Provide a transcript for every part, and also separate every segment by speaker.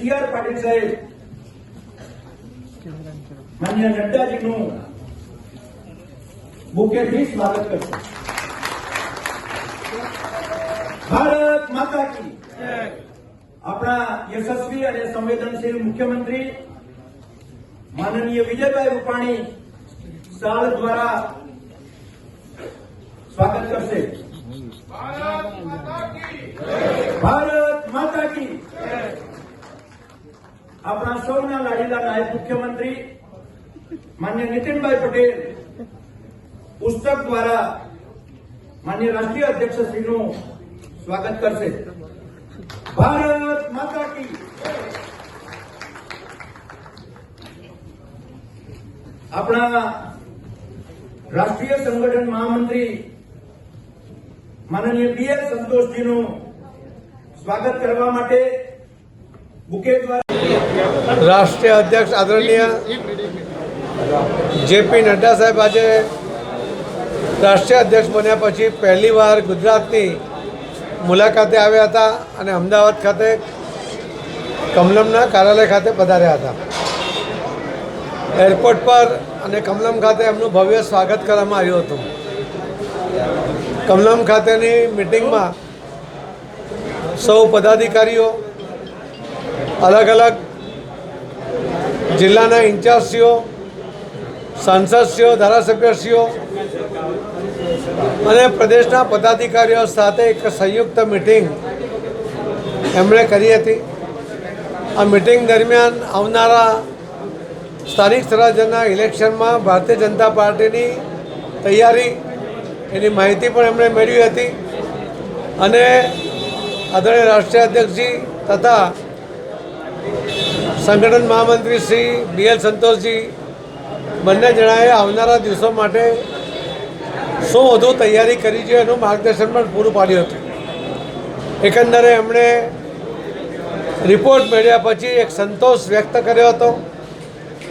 Speaker 1: C R Patil સાહેબ માન્ય નડ્ડાજીનું મુખ્યથી સ્વાગત કરશે. ભારત માતા કી આપણા યશસ્વી અને સંવેદનશીલ મુખ્યમંત્રી માનનીય વિજયભાઈ રૂપાણી સાળ દ્વારા સ્વાગત કરશે. ભારત માતા કી આપણા સૌના લાડીલા નાયબ મુખ્યમંત્રી માન્ય નીતિનભાઈ પટેલ પુસ્તક દ્વારા માન્ય રાષ્ટ્રીય અધ્યક્ષશ્રીનું સ્વાગત કરશે ભારત માતા કી આપણા રાષ્ટ્રીય સંગઠન મહામંત્રી માનનીય બી એસ સંતોષજીનું સ્વાગત કરવા માટે બુકે દ્વારા
Speaker 2: રાષ્ટ્રીય અધ્યક્ષ આદરણીય જેપી નડ્ડા સાહેબ આજે રાષ્ટ્રીય અધ્યક્ષ બન્યા પછી પહેલીવાર ગુજરાતની મુલાકાતે આવ્યા હતા અને અમદાવાદ ખાતે કમલમના કાર્યાલય ખાતે પધાર્યા હતા. એરપોર્ટ પર અને કમલમ ખાતે એમનું ભવ્ય સ્વાગત કરવામાં આવ્યું હતું. કમલમ ખાતેની મિટિંગમાં સૌ પદાધિકારીઓ, અલગ અલગ જિલ્લાના ઇન્ચાર્જશ્રીઓ સાંસદશ્રીઓ, ધારાસભ્યશ્રીઓ અને પ્રદેશના પદાધિકારીઓ સાથે એક સંયુક્ત મિટિંગ એમણે કરી હતી. આ મિટિંગ દરમિયાન આવનારા સ્થાનિક સ્વરાજ્યના ઇલેક્શનમાં ભારતીય જનતા પાર્ટીની તૈયારી એની માહિતી પણ એમણે મેળવી હતી અને આદરણીય રાષ્ટ્રીય અધ્યક્ષજી તથા સંગઠન મહામંત્રી શ્રી બી એલ સંતોષજી બંને જણાએ આવનારા દિવસો માટે શું વધુ તૈયારી કરી છે, એનું માર્ગદર્શન પણ પૂરું પાડ્યું હતું. એકંદરે એમણે રિપોર્ટ મેળવ્યા પછી એક સંતોષ વ્યક્ત કર્યો હતો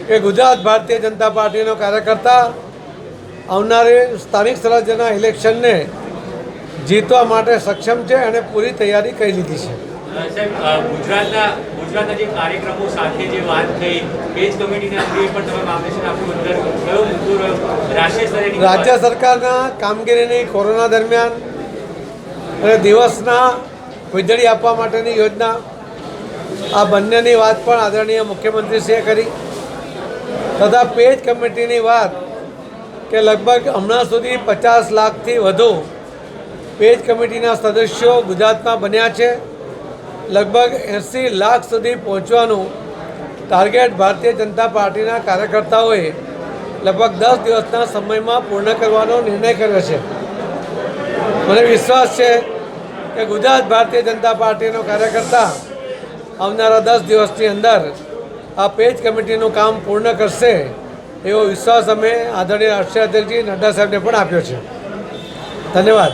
Speaker 2: કે ગુજરાત ભારતીય જનતા પાર્ટીનો કાર્યકર્તા આવનારી સ્થાનિક સ્વરાજ્યના ઇલેક્શનને જીતવા માટે સક્ષમ છે અને પૂરી તૈયારી કરી લીધી છે.
Speaker 3: ગુજરાતના ગુજરાતના જે કાર્યક્રમો સાથે જે વાત થઈ પેજ કમિટીના અંગે પણ તમે માર્ગદર્શન આપ્યું અંદર. કયો મુદ્દો રહ્યો? રાષ્ટ્રીય સ્તરે
Speaker 2: રાજ્ય સરકારના કામગીરીની કોરોના દરમિયાન અને દિવસના વીજળી આપવા માટેની યોજના, આ બંનેની વાત પણ આદરણીય મુખ્યમંત્રીશ્રીએ કરી. તથા પેજ કમિટીની વાત કે લગભગ હમણાં સુધી પચાસ લાખથી વધુ પેજ કમિટીના સદસ્યો ગુજરાતમાં બન્યા છે. લગભગ એંસી લાખ સુધી પહોંચવાનું ટાર્ગેટ ભારતીય જનતા પાર્ટીના કાર્યકર્તાઓએ લગભગ દસ દિવસના સમયમાં પૂર્ણ કરવાનો નિર્ણય કર્યો છે. મને વિશ્વાસ છે કે ગુજરાત ભારતીય જનતા પાર્ટીનો કાર્યકર્તા આવનારા દસ દિવસની અંદર આ પેજ કમિટીનું કામ પૂર્ણ કરશે એવો વિશ્વાસ અમે આદરણીય રાષ્ટ્રીય અધ્યક્ષજી નડ્ડા સાહેબને પણ આપ્યો છે. ધન્યવાદ.